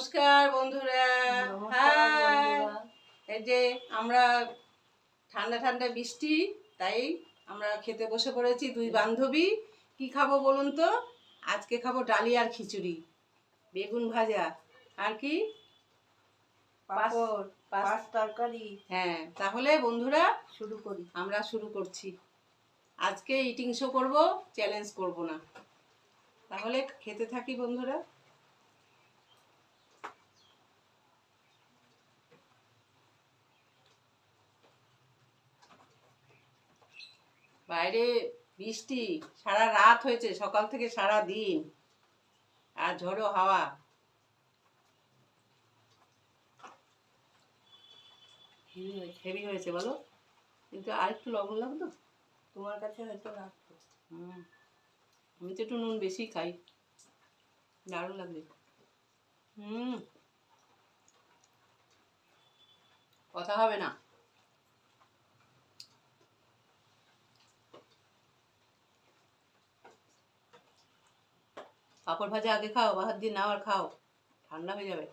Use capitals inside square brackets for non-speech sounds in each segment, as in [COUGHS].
নমস্কার বন্ধুরা। হাই। এই যে আমরা ঠান্ডা ঠান্ডা বৃষ্টি তাই আমরা খেতে বসে পড়েছি দুই বান্ধবী। কি খাব বলুন তো? আজকে খাব ডালি আর খিচুড়ি বেগুন ভাজা। আর কি? পাঁপড় পাঁচ- পাঁচ তরকারি। হ্যাঁ তাহলে বন্ধুরা শুরু করি। আমরা শুরু করছি। আজকে ইটিং শো করব চ্যালেঞ্জ করব না। তাহলে খেতে থাকি বন্ধুরা। বাইরে বৃষ্টি সারা রাত হয়েছে সকাল থেকে সারা দিন। আর ঝড়ো হাওয়া। হেভি হয়েছে বলো। কিন্তু আর একটু লবণ লাগতো তোমার কাছে হয়তো হুম। আমি তো একটু নুন বেশি খাই। দারুণ লাগবে। হুম। কথা হবে না। পাপড় ভাজা আগে খাও, বাহার দিয়ে নাও আর খাও। ঠান্ডা হয়ে যাবে।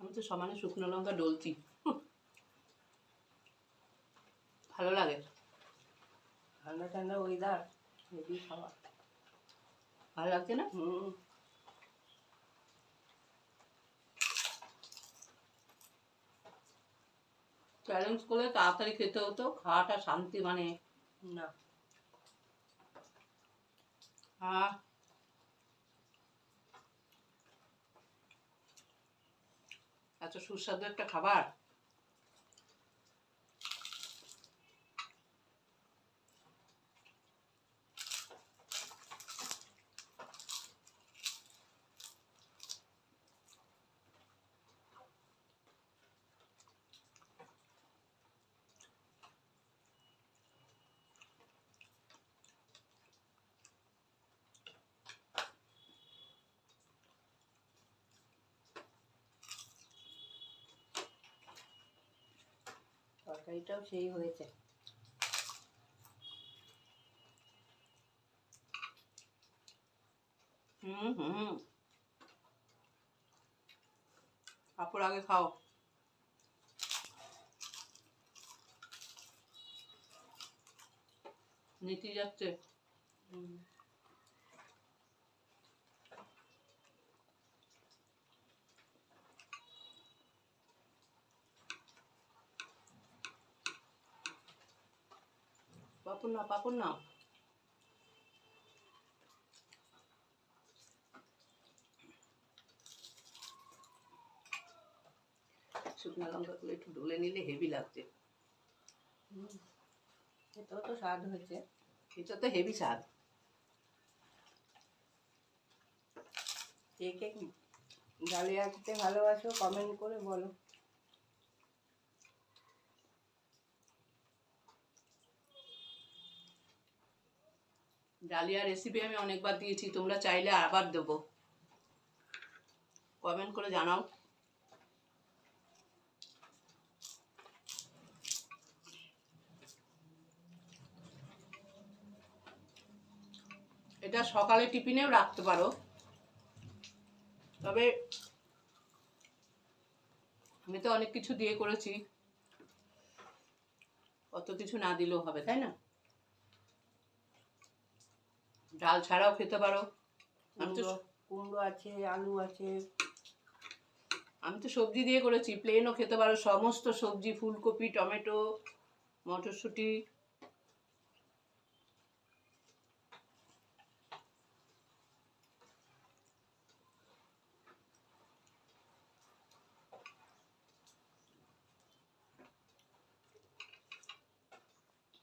আমি তো সমানে শুকনো লঙ্কা ডলছি। ভালো লাগে। ঠান্ডা ঠান্ডা ওয়েদার হেভি খাওয়া। ভালো লাগছে না? হুম। চ্যালেঞ্জ করলে তাড়াতাড়ি খেতে হতো খাওয়াটা শান্তি মানে। না। আহ এত সুস্বাদু একটা খাবার? তরকারিটাও সেই হয়েছে। হুম হুম। পাপড় আগে খাও। নীতি যাচ্ছে। হুম। পাপড় না পাপড় না। শুকনো একটু নিলে হেভি লাগছে। এটাও তো স্বাদ হয়েছে। এটা তো হেভি স্বাদ। কে কে ডালিয়া খেতে ভালোবাসো কমেন্ট করে বলো। ডালিয়া রেসিপি আমি অনেকবার দিয়েছি, তোমরা চাইলে আবার দেবো। কমেন্ট করে জানাও। এটা সকালে টিফিনেও রাখতে পারো। তবে আমি তো অনেক কিছু দিয়ে করেছি। অত কিছু না দিলেও হবে, তাই না? ডাল ছাড়াও খেতে পারো। আমি তো কুমড়ো। আছে আলু আছে। আমি তো সবজি দিয়ে করেছি প্লেনও খেতে পারো। সমস্ত সবজি ফুলকপি টমেটো মটরশুঁটি।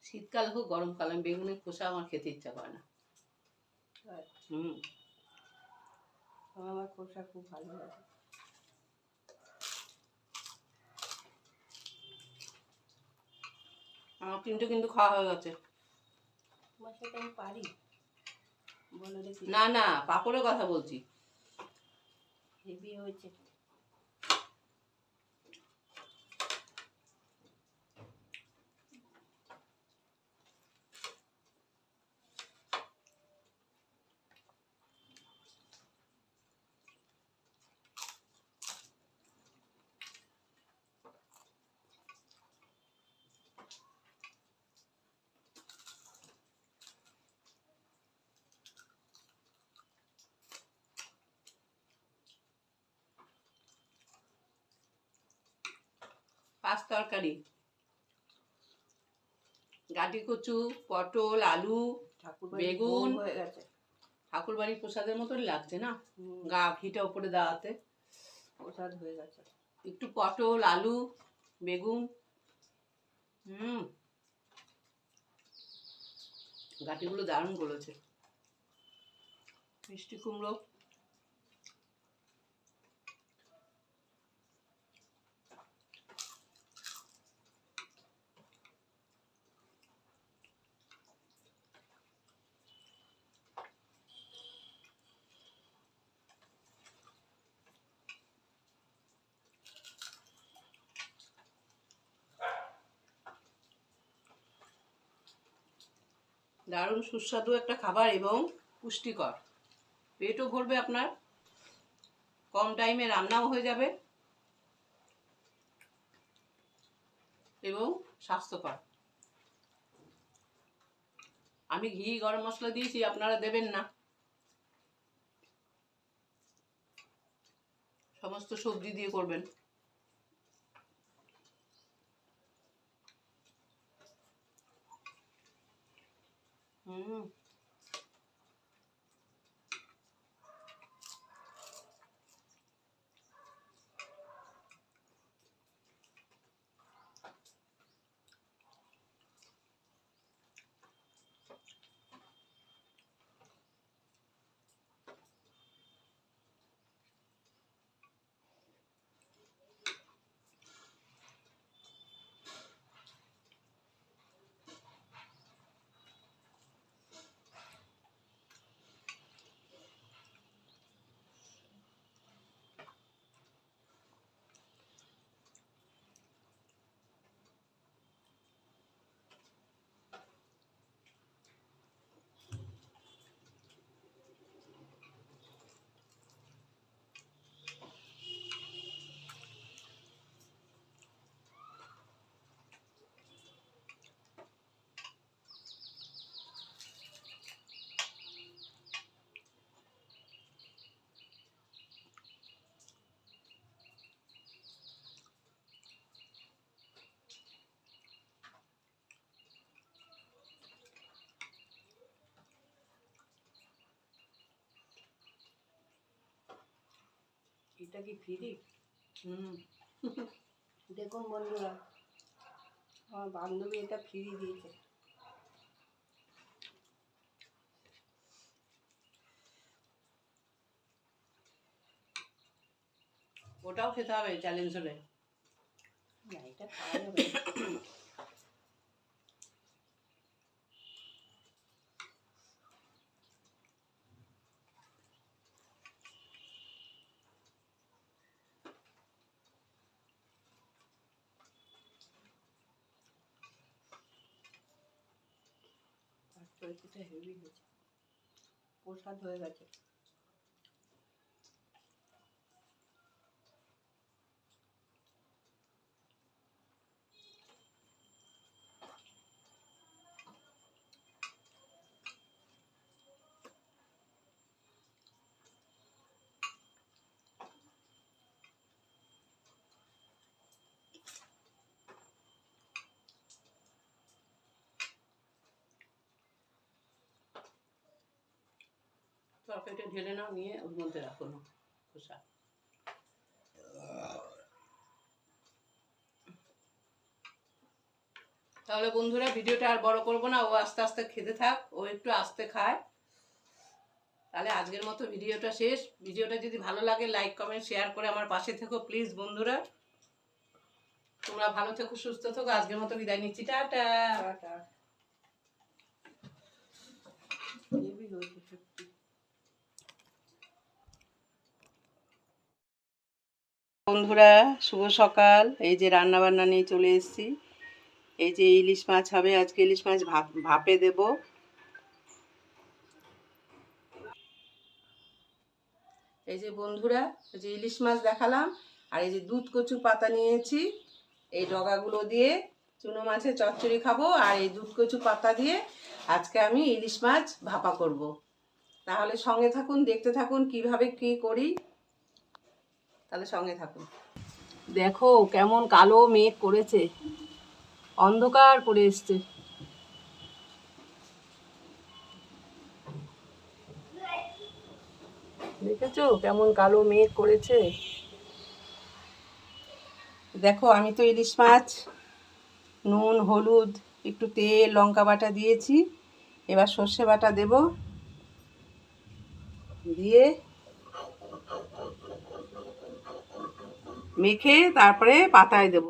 শীতকাল হোক গরমকাল আমি বেগুনের খোসা আমার খেতে ইচ্ছা করে না। হুম। আমার খোসা খুব ভালো লাগে। আমার তিনটে কিন্তু খাওয়া হয়ে গেছে। আমি পারি? বলো না না পাপড়ের কথা বলছি। হেভি হয়েছে। পাঁচ তরকারি। গাটি কচু পটল আলু বেগুন। হয়ে গেছে। ঠাকুর বাড়ির প্রসাদের মতন লাগছে না? গা ঘিটা উপরে দেওয়াতে। প্রসাদ হয়ে গেছে। একটু পটল আলু বেগুন। হুম। গাটিগুলো দারুণ করেছে মিষ্টি কুমড়ো। দারুণ সুস্বাদু একটা খাবার এবং পুষ্টিকর। পেটও ভরবে আপনার। কম টাইমে রান্নাও হয়ে যাবে। এবং স্বাস্থ্যকর। আমি ঘি, গরম মশলা দিয়েছি, আপনারা দেবেন না। সমস্ত সবজি দিয়ে করবেন। হুম এটা কি ফ্রি হুম। [LAUGHS] দেখুন বন্ধুরা আমার বান্ধবী এটা ফ্রি দিয়েছে। ওটাও খেতে হবে চ্যালেঞ্জ হলে। এটা খাওয়া যাবে [COUGHS] তরকারিটা হেভি হয়েছে প্রসাদ হয়ে গেছে। তরকারিটা ঢেলে নাও, নিয়ে ওর মধ্যে রাখো না, খোসা। তাহলে বন্ধুরা, ভিডিওটা আর বড় করব না, ও আস্তে আস্তে খেতে থাক, ও একটু আস্তে খায়। তাহলে আজকের মতো ভিডিওটা শেষ। ভিডিওটা যদি ভালো লাগে লাইক কমেন্ট শেয়ার করে আমার পাশে থেকো প্লিজ বন্ধুরা। তোমরা ভালো থেকো, সুস্থ থেকো। আজকের মতো বিদায় নিচ্ছি। টাটা। টাটা হেভি হয়েছে সত্যি বন্ধুরা, শুভ সকাল। এই যে রান্না বান্না নিয়ে চলে এসেছি। এই যে ইলিশ মাছ হবে, আজকে ইলিশ মাছ ভাপ দেব। এই যে বন্ধুরা, এই যে ইলিশ মাছ দেখালাম, আর এই যে দুধ কচু পাতা নিয়েছি। এই ডগাগুলো দিয়ে চুনো মাছের চচ্চড়ি খাব, আর এই দুধ কচু পাতা দিয়ে আজকে আমি ইলিশ মাছ ভাপা করব। তাহলে সঙ্গে থাকুন, দেখতে থাকুন কীভাবে কি করি। তাহলে সঙ্গে থাকুন। দেখো কেমন কালো মেঘ করেছে। অন্ধকার করে এসছে। দেখেছ কেমন কালো মেঘ করেছে? দেখো আমি তো ইলিশ মাছ নুন হলুদ একটু তেল লঙ্কা বাটা দিয়েছি। এবার সর্ষে বাটা দেব। দিয়ে মেখে তারপরে পাতায় দেব।